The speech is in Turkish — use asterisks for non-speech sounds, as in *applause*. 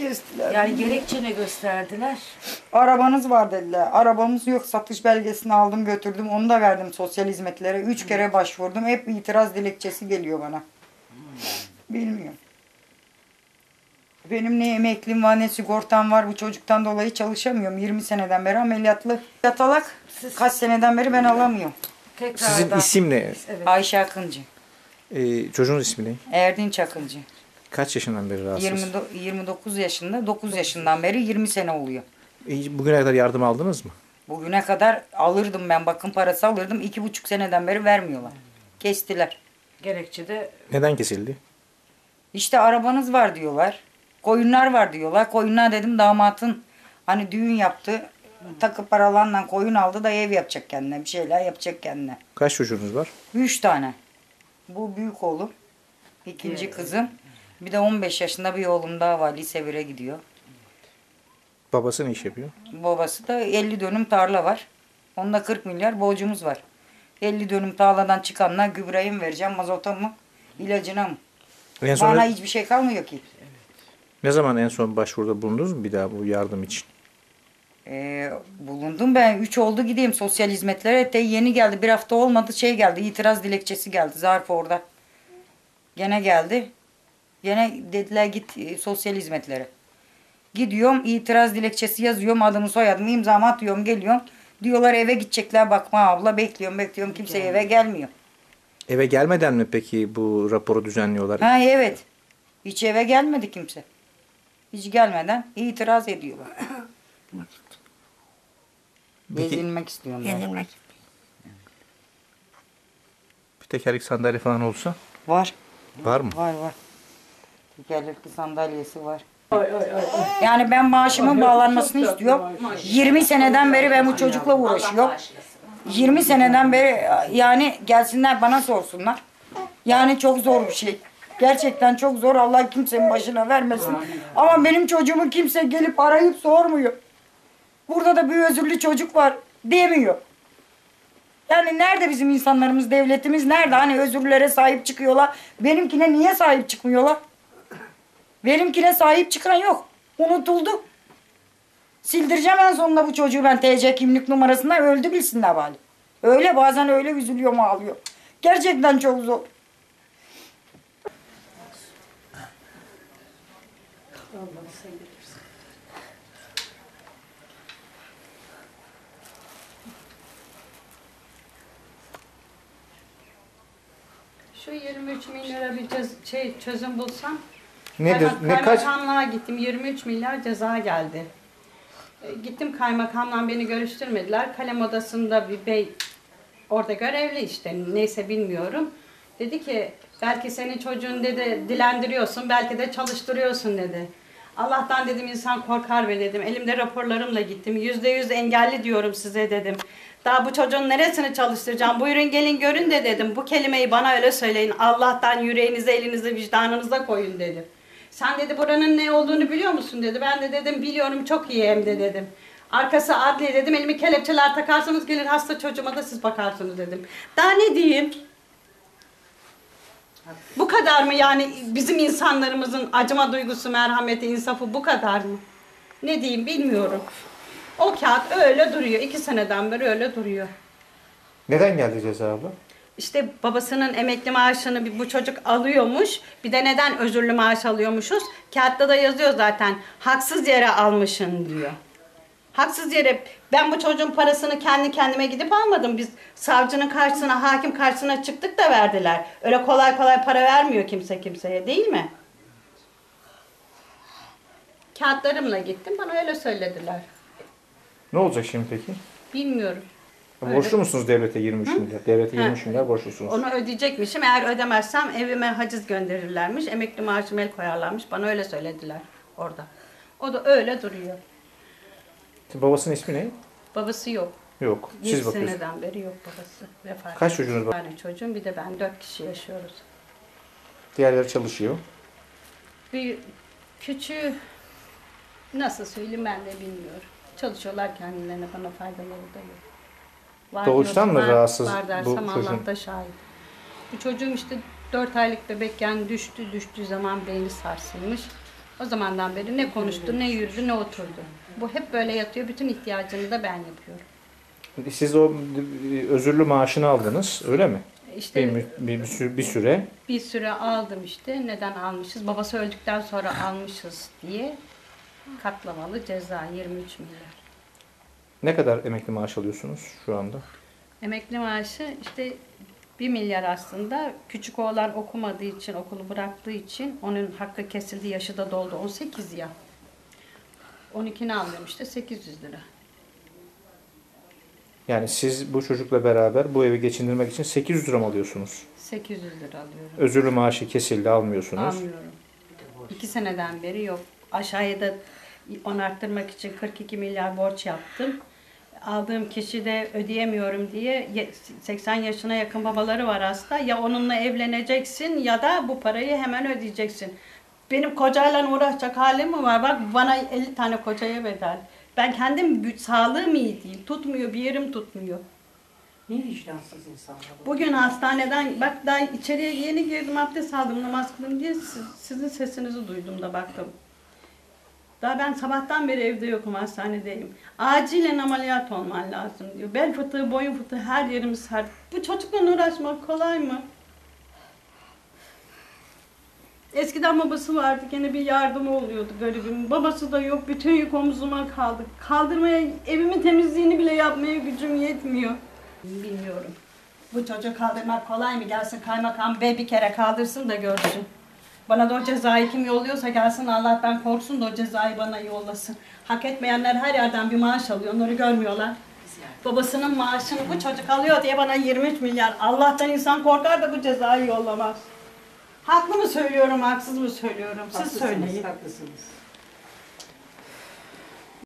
Kestiler. Yani gerekçe ne gösterdiler? Arabanız var dediler. Arabamız yok. Satış belgesini aldım götürdüm. Onu da verdim sosyal hizmetlere. Üç kere başvurdum. Hep itiraz dilekçesi geliyor bana. Bilmiyorum. Benim ne emeklim var ne sigortam var. Bu çocuktan dolayı çalışamıyorum. 20 seneden beri ameliyatlı. Yatalak. Kaç seneden beri ben alamıyorum. Tekrardan. Sizin isim ne? Evet. Ayşe Akıncı. Ee, çocuğunuz ismi ne? Erdinç Akıncı. Kaç yaşından beri rahatsız? 20, 29 yaşında. 9 yaşından beri 20 sene oluyor. Ee, Bugüne kadar yardım aldınız mı? Bugüne kadar alırdım ben bakım parası alırdım. iki buçuk seneden beri vermiyorlar. Kestiler. Gerekçe de Neden kesildi? İşte arabanız var diyorlar. Koyunlar var diyorlar. Koyunlar dedim damatın hani düğün yaptı. Takı paralarla koyun aldı da ev yapacak kendine. Bir şeyler yapacak kendine. Kaç çocuğunuz var? Üç tane. Bu büyük oğlum. ikinci kızım. Bir de 15 yaşında bir oğlum daha var. Lise 1'e gidiyor. Babası ne iş yapıyor? Babası da 50 dönüm tarla var. Onda 40 milyar borcumuz var. 50 dönüm tarladan çıkanla gübreye mi vereceğim, mazota mı, ilacına mı? En son Bana hiçbir şey kalmıyor ki. ne zaman en son başvuruda bulundunuz mu bir daha bu yardım için? Ee, bulundum ben. Üç oldu gideyim sosyal hizmetlere. De yeni geldi. Bir hafta olmadı şey geldi. itiraz dilekçesi geldi. Zarf orada. Gene geldi. Gene dediler git e, sosyal hizmetlere. Gidiyorum itiraz dilekçesi yazıyorum. Adımı soyadımı imzamı atıyorum geliyorum. Diyorlar eve gidecekler bakma abla. Bekliyorum bekliyorum. Kimse eve gelmiyor. Eve gelmeden mi peki bu raporu düzenliyorlar? Ha evet. Hiç eve gelmedi kimse. Hiç gelmeden itiraz ediyorlar. *coughs* Peki- Gezilmek istiyorum ben. Gezilmek. Bir tekerlek sandalye falan olsa Var. var mı? Var var. Tekerlekli sandalyesi var. Yani ben maaşımın bağlanmasını istiyorum. 20 seneden beri ben bu çocukla uğraşıyorum. 20 seneden beri yani gelsinler bana sorsunlar. Yani çok zor bir şey. Gerçekten çok zor. Allah kimsenin başına vermesin. Ama benim çocuğumu kimse gelip arayıp sormuyor. Burada da bir özürlü çocuk var demiyor. Yani nerede bizim insanlarımız, devletimiz nerede? Hani özürlere sahip çıkıyorlar. Benimkine niye sahip çıkmıyorlar? Benimkine sahip çıkan yok. Unutuldu. Sildireceğim en sonunda bu çocuğu ben TC kimlik numarasından öldü bilsinler bari. Öyle bazen öyle üzülüyorum ağlıyor. Gerçekten çok zor. Şu 23 bin lira bir şey çözüm bulsam. Nedir? Kaymak- Ne kaç? Kaymakamlığa gittim 23 milyar ceza geldi. E, Gittim kaymakamla beni görüştürmediler. Kalem odasında bir bey orada görevli işte neyse bilmiyorum. Dedi ki belki senin çocuğun dedi dilendiriyorsun belki de çalıştırıyorsun dedi. Allah'tan dedim insan korkar be dedim. Elimde raporlarımla gittim. Yüzde yüz engelli diyorum size dedim. Daha bu çocuğun neresini çalıştıracağım? Buyurun gelin görün de dedim. Bu kelimeyi bana öyle söyleyin. Allah'tan yüreğinize, elinize, vicdanınıza koyun dedim. Sen dedi buranın ne olduğunu biliyor musun dedi. Ben de dedim biliyorum çok iyi hem de dedim. Arkası adli dedim. Elimi kelepçeler takarsanız gelir hasta çocuğuma da siz bakarsınız dedim. Daha ne diyeyim? Bu kadar mı yani bizim insanlarımızın acıma duygusu, merhameti, insafı bu kadar mı? Ne diyeyim bilmiyorum. O kağıt öyle duruyor. iki seneden beri öyle duruyor. Neden geldi ceza abla? İşte babasının emekli maaşını bir- bu çocuk alıyormuş. Bir de neden özürlü maaş alıyormuşuz? Kağıtta da yazıyor zaten. Haksız yere almışın diyor. Haksız yere ben bu çocuğun parasını kendi kendime gidip almadım. Biz savcının karşısına, hakim karşısına çıktık da verdiler. Öyle kolay kolay para vermiyor kimse kimseye değil mi? Kağıtlarımla gittim. Bana öyle söylediler. Ne olacak şimdi peki? Bilmiyorum. Borçlu musunuz devlete 23 milyar? Devlete 23 milyar borçlusunuz. Onu ödeyecekmişim. Eğer ödemezsem evime haciz gönderirlermiş. Emekli maaşıma el koyarlarmış. Bana öyle söylediler orada. O da öyle duruyor. Babasının ismi ne? Babası yok. Yok. 7 Siz bakıyorsunuz. seneden beri yok babası. Vefat Kaç çocuğunuz var? Tane çocuğum bir de ben. Dört kişi yaşıyoruz. Diğerleri çalışıyor. Bir küçüğü nasıl söyleyeyim ben de bilmiyorum. Çalışıyorlar kendilerine bana faydaları da yok. Var Doğuştan mı rahatsız Var bu çocuğun? Allah da şahit. Bu çocuğum işte 4 aylık bebekken düştü. Düştüğü zaman beyni sarsılmış. O zamandan beri ne konuştu, ne yürüdü, ne oturdu. Bu hep böyle yatıyor. Bütün ihtiyacını da ben yapıyorum. Siz o özürlü maaşını aldınız öyle mi? İşte bir, bir, süre, bir süre. bir süre aldım işte. Neden almışız? Babası öldükten sonra almışız diye. Katlamalı ceza 23 milyar. Ne kadar emekli maaş alıyorsunuz şu anda? Emekli maaşı işte 1 milyar aslında. Küçük oğlan okumadığı için, okulu bıraktığı için onun hakkı kesildi, yaşı da doldu. 18 ya. 12'ni alıyorum işte 800 lira. Yani siz bu çocukla beraber bu evi geçindirmek için 800 lira mı alıyorsunuz? 800 lira alıyorum. Özürlü maaşı kesildi almıyorsunuz. Almıyorum. İki seneden beri yok. Aşağıya da onu arttırmak için 42 milyar borç yaptım. Aldığım kişi de ödeyemiyorum diye ye- 80 yaşına yakın babaları var hasta. Ya onunla evleneceksin ya da bu parayı hemen ödeyeceksin. Benim kocayla uğraşacak halim mi var? Bak bana 50 tane kocaya bedel. Ben kendim sağlığım iyi değil. Tutmuyor, bir yerim tutmuyor. ne vicdansız insanlar. Bugün hastaneden bak daha içeriye yeni girdim abdest aldım namaz kıldım diye siz- sizin sesinizi duydum da baktım. Daha ben sabahtan beri evde yokum hastanedeyim. Acilen ameliyat olman lazım diyor. Bel fıtığı, boyun fıtığı her yerim sert. Bu çocukla uğraşmak kolay mı? Eskiden babası vardı gene bir yardımı oluyordu garibim. Babası da yok bütün yük omzuma kaldı. Kaldırmaya evimin temizliğini bile yapmaya gücüm yetmiyor. Bilmiyorum. Bu çocuğu kaldırmak kolay mı? Gelsin kaymakam bey bir kere kaldırsın da görsün. Bana da o cezayı kim yolluyorsa gelsin Allah'tan korksun da o cezayı bana yollasın. Hak etmeyenler her yerden bir maaş alıyor. Onları görmüyorlar. Babasının maaşını bu çocuk alıyor diye bana 23 milyar. Allah'tan insan korkar da bu cezayı yollamaz. Haklı mı söylüyorum, haksız mı söylüyorum? Siz söyleyin. Haklısınız.